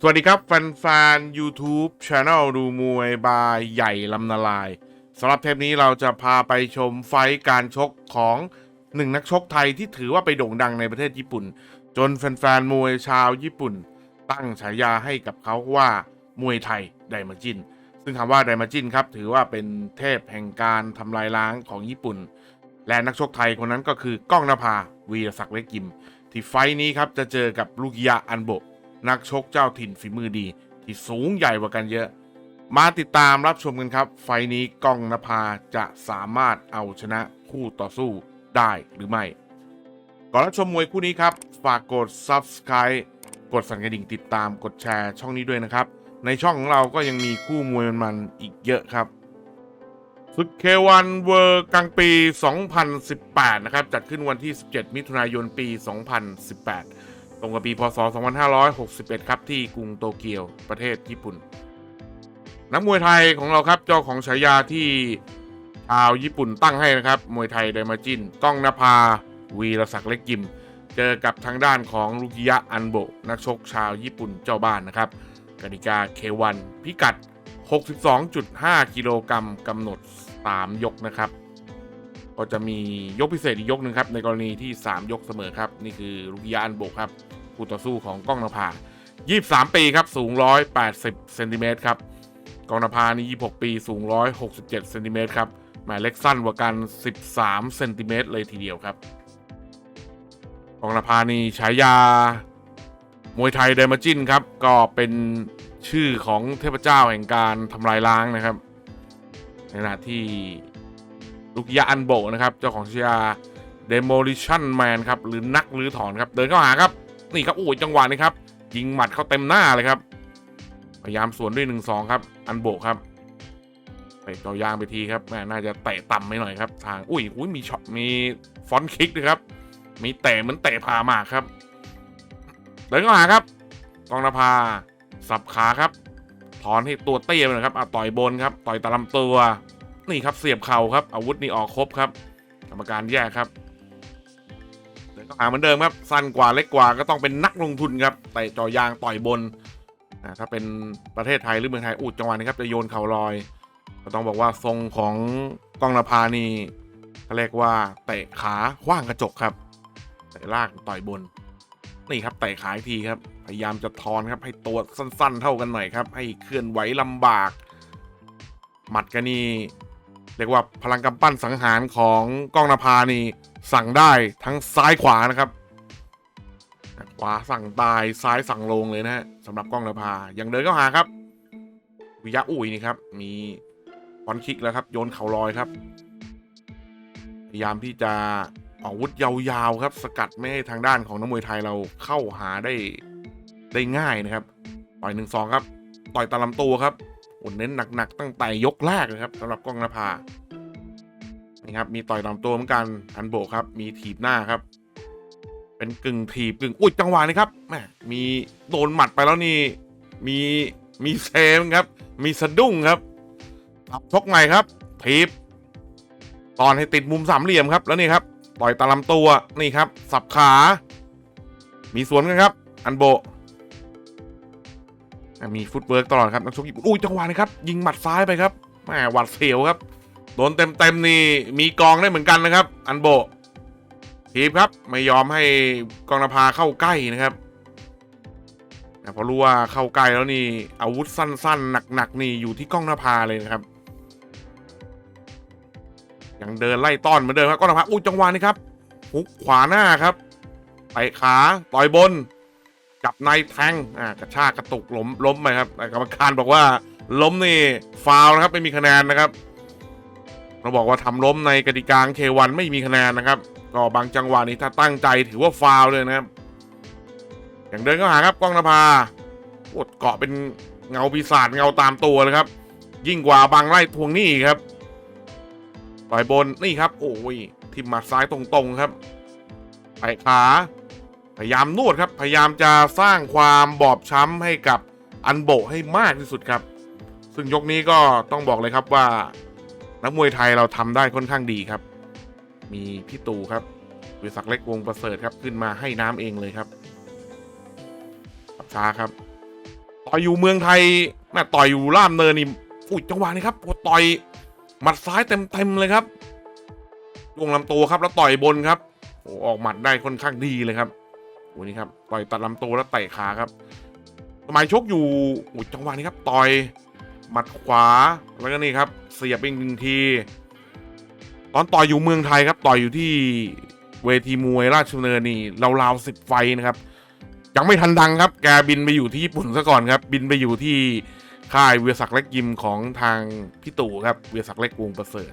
สวัสดีครับ แฟนๆ YouTube Channel ดูมวยบายใหญ่ลำนาลายสำหรับเทปนี้เราจะพาไปชมไฟการชกของหนึ่งนักชกไทยที่ถือว่าไปโด่งดังในประเทศญี่ปุ่น จนแฟนๆ มวยชาวญี่ปุ่น ตั้งฉายาให้กับเขาว่ามวยไทยไดมาจิน ซึ่งคำว่าไดมาจินครับ ถือว่าเป็นเทพแห่งการทำลายล้างของญี่ปุ่น และนักชกไทยคนนั้นก็คือก้องนภาวีรศักดิ์เล็กยิม ที่ไฟนี้ครับจะเจอกับลูกยะอันโบ นักชกเจ้าถิ่นฝีมือดี ที่สูงใหญ่กว่ากันเยอะ มาติดตามรับชมกันครับ ไฟนี้กองนภาจะสามารถเอาชนะคู่ต่อสู้ได้หรือไม่ ก่อนรับชมมวยคู่นี้ครับ ฝากกด Subscribe กดสั่นกระดิ่งติดตามกดแชร์ช่องนี้ด้วยนะครับ ในช่องของเราก็ยังมีคู่มวยมันๆอีกเยอะครับศึกเควันเวอร์กลางปี 2018 นะครับ จัดขึ้นวันที่ 17 มิถุนายนปี 2018 ตรงกับปีพศ 2561 ครับที่กรุงโตเกียวประเทศญี่ปุ่น นักมวยไทยของเราครับเจ้าของฉายาที่ชาวญี่ปุ่นตั้งให้นะครับ มวยไทยไดมาจินก้องนภา วีรศักดิ์เล็กยิม เจอกับทางด้านของลูกิยะอันโบนักชกชาวญี่ปุ่นเจ้าบ้านนะครับกติกาเควันพิกัด 62.5 กิโลกรัมกำหนด 3 ยกนะครับ ก็จะมียกพิเศษอีกยกหนึ่งครับในกรณีที่ 3 ยกเสมอครับ นี่คือลูกยะอันโบะครับคู่ต่อสู้ของก้องนภา23 ปีครับสูง 180เซนติเมตรครับกองนภานี่26 ปีสูง 167เซนติเมตรครับหมายเล็กสั้นกว่ากัน 13เซนติเมตรเลยทีเดียวครับกองนภานี่ฉายามวยไทยไดมาจินครับก็เป็นชื่อของเทพเจ้าแห่งการทำลายล้างนะครับ ในขณะที่ ลูกยะอันโบนะครับ เจ้าของฉายา Demolition Man ครับ หรือนักรื้อถอนครับ เดินเข้าหาครับ นี่ครับโอ้ยจังหวะนี้ครับ ยิงหมัดเข้าเต็มหน้าเลยครับ พยายามสวนด้วยหนึ่งสองครับ อันโบครับไปต่อยางไปทีครับแม่น่าจะเตะต่ำไปหน่อยครับ ทางอุ้ยอุ้ยมีช็อตมีฟอนคิกด้วยครับมีเตะเหมือนเตะพามากครับ เดินเข้าหาครับกองนภาสับขาครับ ถอนให้ตัวเตี้ยไปหน่อยครับอะต่อยบนครับ ต่อยตะลำตัว นี่ครับเสียบเข่าครับ อาวุธนี่ออกครบครับ กรรมการแยกครับเดินเข้าหาเหมือนเดิมครับ สั้นกว่าเล็กกว่าก็ต้องเป็นนักลงทุนครับเตะจ่อยางต่อยบนอ่าถ้าเป็นประเทศไทยหรือเมืองไทยอุดจังหวะนี้ครับจะโยนเข่าลอย ก็ต้องบอกว่าทรงของกองนภานี่เขาเรียกว่าเตะขาขว้างกระจกครับเตะลากต่อยบน นี่ครับเตะขาอีกทีครับ พยายามจะทอนครับให้ตัวสั้น ๆ เท่ากันหน่อยครับ ให้เคลื่อนไหวลำบาก หมัดกันนี่ เรียกว่าพลังกำปั้นสังหารของก้องนภานี่สั่งได้ทั้งซ้ายขวานะครับขวาสั่งตายซ้ายสั่งลงเลยนะฮะสำหรับก้องนภายังเดินเข้าหาครับ วิยะอุยนี่ครับ มีฟอนคิกแล้วครับ โยนเข่าลอยครับพยายามที่จะออกอาวุธยาวๆครับ สกัดไม่ให้ทางด้านของนักมวยไทยเราเข้าหาได้ได้ง่ายนะครับ ต่อยหนึ่งสองครับ ต่อยตาลำตัวครับ โอ้เน้นหนักๆ ตั้งแต่ยกแรกเลยครับสำหรับกล้องนภานี่ครับ มีต่อยลำตัวเหมือนกันอันโบครับ มีถีบหน้าครับ เป็นกึ่งถีบกึ่งอุ้ยจังหวะนี้ครับแหมมีโดนหมัดไปแล้วนี่ มีมีเซมครับ มีสะดุ้งครับรับชกใหม่ครับถีบตอนให้ติดมุมสามเหลี่ยมครับแล้วนี่ครับต่อยตาลำตัวนี่ครับ สับขา มีสวนกันครับ อันโบ มีฟุตเวิร์กตลอดครับนักชกญี่ปุ่นอุ้ยจังหวะนี้ครับ ยิงหมัดซ้ายไปครับแหมหวัดเสียวครับ โดนเต็มๆนี่มีกองได้เหมือนกันนะครับ อันโบทีบครับไม่ยอมให้กองนภาเข้าใกล้นะครับแต่พอรู้ว่าเข้าใกล้แล้วนี่อาวุธสั้นๆหนักๆนี่อยู่ที่กล้องนภาเลยนะครับยังเดินไล่ต้อนเหมือนเดิมครับกล้องนภาอุ้ยจังหวะนี้ครับ หุกขวาหน้าครับเตะขาต่อยบน จับในแทงอ่ากระชากกระตุกล้มล้มไปครับกรรมการบอกว่าล้มนี่ฟาวนะครับไม่มีคะแนนนะครับ เราบอกว่าทำล้มในกติกาเควันไม่มีคะแนนนะครับ ก็บางจังหวะนี้ถ้าตั้งใจถือว่าฟาวเลยนะครับ อย่างเดินเข้าหาครับกล้องนภาโอดเกาะเป็นเงาปีศาจเงาตามตัวเลยครับ ยิ่งกว่าบางไล่ทวงหนี้ครับต่อยบนนี่ครับ โอ้ยทิมหมัดซ้ายตรงๆครับไปขา พยายามนวดครับ พยายามจะสร้างความบอบช้ำให้กับอันโบให้มากที่สุดครับ ซึ่งยกนี้ก็ต้องบอกเลยครับว่า นักมวยไทยเราทำได้ค่อนข้างดีครับ มีพี่ตู่ครับวิศักเล็กวงประเสริฐครับขึ้นมาให้น้ำเองเลยครับขับช้าครับต่อยอยู่เมืองไทยแม่ต่อยอยู่ล่ามเนินนี่อุ้ยจังหวะนี้ครับต่อยหมัดซ้ายเต็มๆเลยครับลงลำตัวครับแล้วต่อยบนครับโอ้ออกหมัดได้ค่อนข้างดีเลยครับ โอ้นี่ครับต่อยตัดลำตัวแล้วเตะขาครับสมัยชกอยู่โอ้จังหวะนี้ครับต่อยหมัดขวาแล้วก็นี่ครับ เสียบอีกหนึ่งที ตอนต่อยอยู่เมืองไทยครับ ต่อยอยู่ที่เวทีมวยราชดำเนินนี่ราวๆสิบไฟนะครับ ยังไม่ทันดังครับ แกบินไปอยู่ที่ญี่ปุ่นซะก่อนครับ บินไปอยู่ที่ค่ายเวียศักดิ์เล็กยิมของทางพี่ตู่ครับเวียศักดิ์เล็กวงประเสริฐ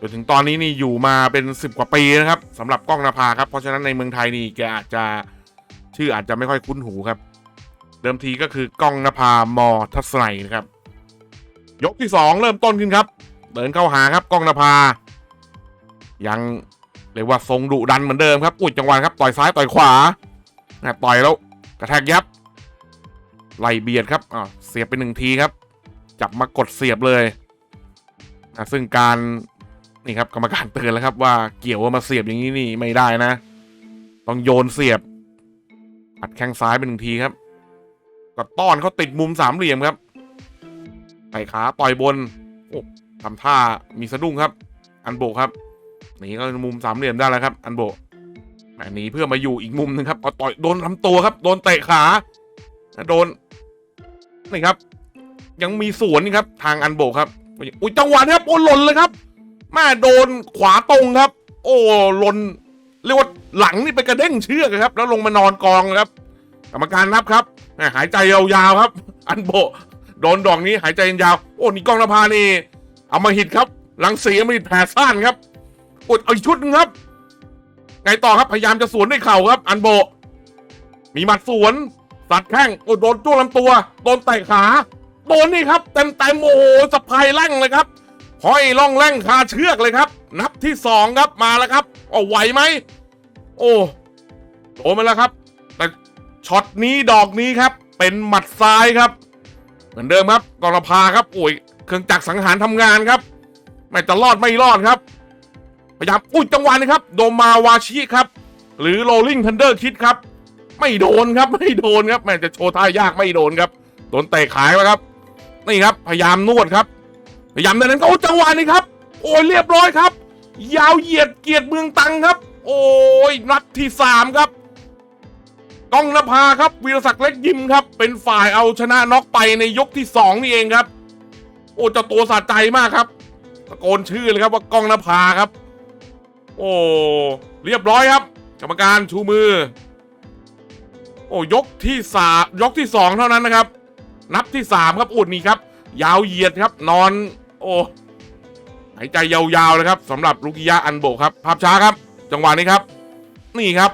จนถึงตอนนี้นี่อยู่มาเป็นสิบกว่าปีนะครับสำหรับกล้องนภาครับ เพราะฉะนั้นในเมืองไทยนี่แกอาจจะชื่ออาจจะไม่ค่อยคุ้นหูครับ เดิมทีก็คือกล้องนภามอทัศนัยนะครับ ยกที่สองเริ่มต้นขึ้นครับ เดินเข้าหาครับกล้องนภา ยังเรียกว่าทรงดุดันเหมือนเดิมครับอุ้ยจังหวะครับต่อยซ้ายต่อยขวานะต่อยแล้วกระแทกยับไหลเบียดครับอ่าเสียบไปหนึ่งทีครับ จับมากดเสียบเลยนะซึ่งการ นี่ครับกรรมการเตือนแล้วครับว่าเกี่ยวว่ามาเสียบอย่างนี้นี่ไม่ได้นะ ต้องโยนเสียบอัดแข้งซ้ายไปหนึ่งทีครับก็ต้อนเขาติดมุมสามเหลี่ยมครับไต่ขาต่อยบนโอ้ทำท่ามีสะดุ้งครับ อันโบครับหนีก็มุมสามเหลี่ยมได้แล้วครับ อันโบแหมหนีเพื่อมาอยู่อีกมุมหนึ่งครับเอาต่อยโดนลำตัวครับ โดนเตะขาโดนนี่ครับ ยังมีสวนนี่ครับ ทางอันโบครับอุ้ยจังหวะนี้ครับโอ้หล่นเลยครับ ม่โดนขวาตรงครับ โอ้ลนเรียกว่าหลังนี่ไปกระเด้งเชือกครับ แล้วลงมานอนกองครับกรรมการนับครับหายใจยาวๆครับ อันโบโดนดอกนี้หายใจยาวโอ้นี่กองนภานี่เอามาหิดครับ หลังสีเอามาหิดแผลซ่านครับอดเอาอีกชุดหนึงครับ ไงต่อครับพยายามจะสวนด้วยเข่าครับ อันโบ มีหมัดสวนสัดแข้งโอ้โดนจ้วงลำตัว โดนเตะขา โดนนี่ครับเต็มเต็มๆโอ้โหสะพายแร่งเลยครับ ห้อยล่องแร่งคาเชือกเลยครับ นับที่สองครับมาแล้วครับเอาไหวไหม โอ้โดนมาแล้วครับ แต่ช็อตนี้ดอกนี้ครับ เป็นหมัดซ้ายครับ เหมือนเดิมครับกรพาครับโอ้ยเครื่องจักรสังหารทำงานครับ ไม่จะรอดไม่รอดครับพยายามอุ้ยจังหวะนี้ครับ โดมาวาชิครับ หรือ Rolling Thunder Kid ครับ ไม่โดนครับไม่โดนครับแม่จะโชว์ท่ายากไม่โดนครับโดนเตะขายมาครับนี่ครับพยายามนวดครับ ยายามดังนั้นก็โอ้จังหวะนี้ครับ โอ้ยเรียบร้อยครับ ยาวเหยียดเกียรติเมืองตังครับ โอ้ยนัดที่สามครับก้องนภาครับวีรศักดิ์เล็กยิมครับ เป็นฝ่ายเอาชนะน็อกไปในยกที่สองนี่เองครับ โอ้เจ้าตัวสะใจมากครับตะโกนชื่อเลยครับว่าก้องนภาครับ โอ้เรียบร้อยครับ กรรมการชูมือ โอ้ยกที่สามยกที่สองเท่านั้นนะครับ นับที่สามครับอุดนี่ครับ ยาวเหยียดครับ นอน โอ้หายใจยาวๆเลยครับสำหรับลูกิยะอันโบครับ ภาพช้าครับ จังหวะนี้ครับ นี่ครับ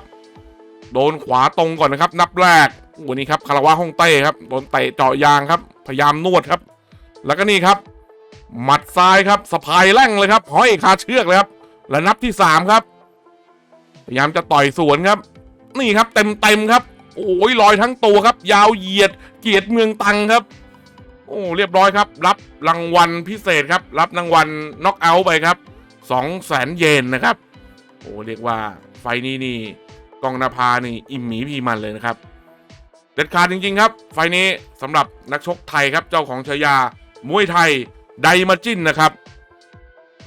โดนขวาตรงก่อนนะครับ นับแรกโอ้นี่ครับคาราวะฮ่องเต้ครับโดนเตะเจาะยางครับ พยายามนวดครับ แล้วก็นี่ครับ หมัดซ้ายครับสะพายแร่งเลยครับห้อยคาเชือกเลยครับและนับที่สามครับ พยายามจะต่อยสวนครับ นี่ครับเต็มเต็มครับ โอ้ยลอยทั้งตัวครับ ยาวเหยียดเกียรติเมืองตังครับ โอ้เรียบร้อยครับ รับรางวัลพิเศษครับ รับรางวัลน็อกเอาท์ไปครับสองแสนเยนนะครับโอ้เรียกว่าไฟนี้นี่กองนาภานี่อิ่มหมีพีมันเลยนะครับเด็ดขาดจริง ๆ ครับ ไฟนี้สำหรับนักชกไทยครับเจ้าของฉายามวยไทยไดมาจินนะครับ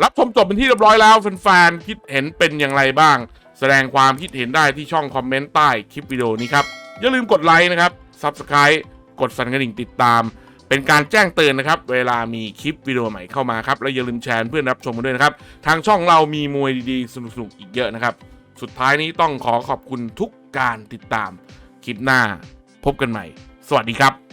รับชมจบเป็นที่เรียบร้อยแล้วแฟนๆคิดเห็นเป็นอย่างไรบ้าง แสดงความคิดเห็นได้ที่ช่องคอมเมนต์ใต้คลิปวิดีโอนี้ครับอย่าลืมกดไลค์นะครับ Subscribe กดสั่นกระดิ่งติดตาม เป็นการแจ้งเตือนนะครับ เวลามีคลิปวิดีโอใหม่เข้ามาครับ แล้วอย่าลืมแชร์เพื่อนรับชมกันด้วยนะครับ ทางช่องเรามีมวยดีๆ สนุกๆ อีกเยอะนะครับ สุดท้ายนี้ต้องขอขอบคุณทุกการติดตาม คลิปหน้าพบกันใหม่ สวัสดีครับ